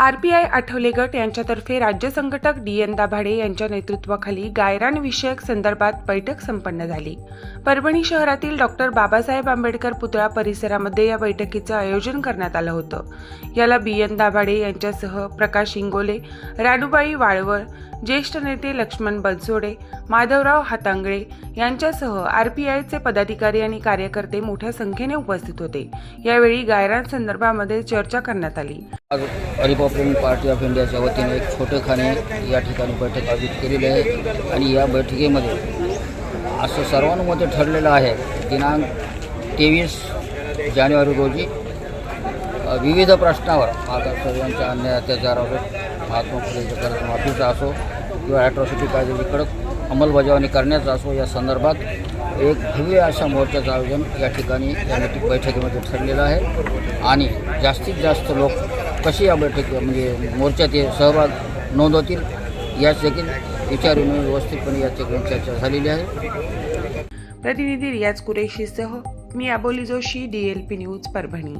RPI Athawale गट यांच्यातर्फे राज्य संघटक डी एन दाभाडे यांच्या नेतृत्वाखाली गायरान विषयक संदर्भात बैठक संपन्न झाली. परभणी शहरातील डॉक्टर बाबासाहेब आंबेडकर पुतळा परिसरामध्ये या बैठकीचं आयोजन करण्यात आलं होतं. याला बी एन दाभाडे यांच्यासह प्रकाश इंगोले राणूबाई वाळवळ ज्येष्ठ नेते लक्ष्मण बनसोडे माधवराव हातांगळे यांच्यासह आरपीआयचे पदाधिकारी आणि कार्यकर्ते मोठ्या संख्येने उपस्थित होते. यावेळी गायरान संदर्भामध्ये चर्चा करण्यात आली. आज रिपब्लिकन पार्टी ऑफ इंडियाच्या वतीने एक छोटेखाने या ठिकाणी बैठक आयोजित केलेली आहे. आणि या बैठकीमध्ये असं सर्वांमध्ये ठरलेलं आहे दिनांक तेवीस जानेवारी रोजी विविध प्रश्नावर आता सर्वांच्या अन्याय अत्याचारावर महात्मा फुलेच्या कर्जमाफीचा असो किंवा ॲट्रॉसिटी कायद्याची कडक अंमलबजावणी करण्याचा असो या संदर्भात एक भव्य अशा मोर्चाचं आयोजन या ठिकाणी या बैठकीमध्ये ठरलेलं आहे. आणि जास्तीत जास्त लोक कशी या बैठक म्हणजे मोर्चात हे सहभाग नोंदवतील याच देखील विचार व्यवस्थितपणे या ठिकाणी चर्चा झालेली आहे. प्रतिनिधी रियाज कुरेशीसह मी अबोली जोशी डीएलपी न्यूज परभणी.